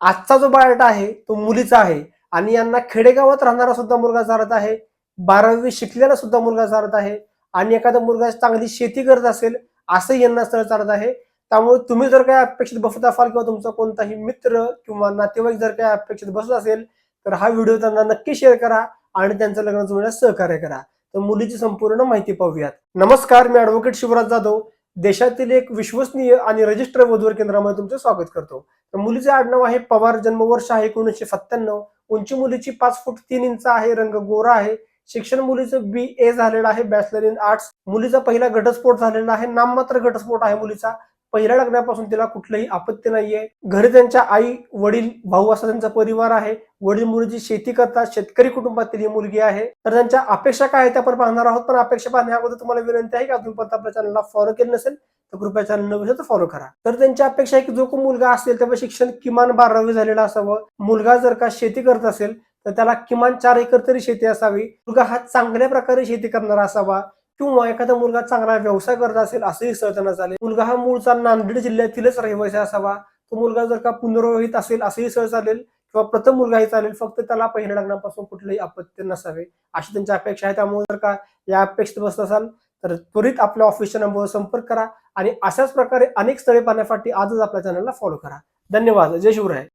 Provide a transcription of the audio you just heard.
आजचा जो बायोटा आहे तो मुलीचा आहे. आणि यांना खेडेगावात राहणारा सुद्धा मुलगा चालत आहे. बारावी शिकलेला सुद्धा मुलगा चालत आहे. आणि एखादा मुलगा चांगली शेती करत असेल असंही यांना स्थळ चालत आहे. त्यामुळे तुम्ही जर काही अपेक्षित बसत असाल किंवा तुमचा कोणताही मित्र किंवा नातेवाईक जर काही अपेक्षित बसत असेल तर हा व्हिडिओ त्यांना नक्की शेअर करा आणि त्यांचं लग्न जुळण्यास सहकार्य करा. तर मुलीची संपूर्ण माहिती पाहूयात. नमस्कार मी ऍडव्होकेट शिवराज जाधव. देशातील एक विश्वसनीय आणि रजिस्टर वधूवर केंद्रामध्ये तुमचं स्वागत करतो. तर मुलीचे आडनाव आहे पवार जन्मवर्ष आहे एकोणीसशे सत्त्याण्णव. उंची मुलीची पाच फूट तीन इंच आहे रंग गोरा आहे. शिक्षण मुलीचं बी ए झालेलं आहे बॅचलर इन आर्ट्स मुलीचा पहिला घटस्फोट झालेला आहे नाममात्र घटस्फोट आहे मुलीचा. पहिल्या लग्नापासून तिला कुठलंही आपत्ती नाहीये. घरी त्यांच्या आई वडील भाऊ असा त्यांचा परिवार आहे. वडील मुलीची शेती करतात. शेतकरी कुटुंबातील ही मुलगी आहे. तर त्यांच्या अपेक्षा काय आहेत आपण पाहणार आहोत. पण अपेक्षा पाहण्या अगोदर तुम्हाला विनंती आहे की अजून पण आपल्या चॅनलला फॉलो केलं नसेल तर कृपया चॅनल नवीन तर फॉलो करा. तर त्यांची अपेक्षा आहे की जो कोण मुलगा असेल त्याचं शिक्षण किमान बारावी झालेलं असावं. मुलगा जर का शेती करत असेल तर त्याला किमान चार एकर तरी शेती असावी. मुलगा हा चांगल्या प्रकारे शेती करणारा असावा. किंवा एखादा मुलगा चांगला व्यवसाय करत असेल असंही सहज त्यांना चालेल मुलगा हा मूळचा नांदेड जिल्ह्यातीलच रहिवासी असावा. तो मुलगा जर का पुनर्वहित असेल असंही सहज चालेल. किंवा प्रथम मुलगाही चालेल फक्त त्याला पहिल्या लग्नापासून कुठलंही अपत्य नसावे. अशी त्यांची अपेक्षा आहे. त्यामुळे जर का या अपेक्षित बसत असाल तर त्वरित आपल्या ऑफिसच्या नंबरवर संपर्क करा. आणि अशाच प्रकारे अनेक स्थळे पाहण्यासाठी आजच आपल्या चॅनलला फॉलो करा. धन्यवाद. जय शिवराय.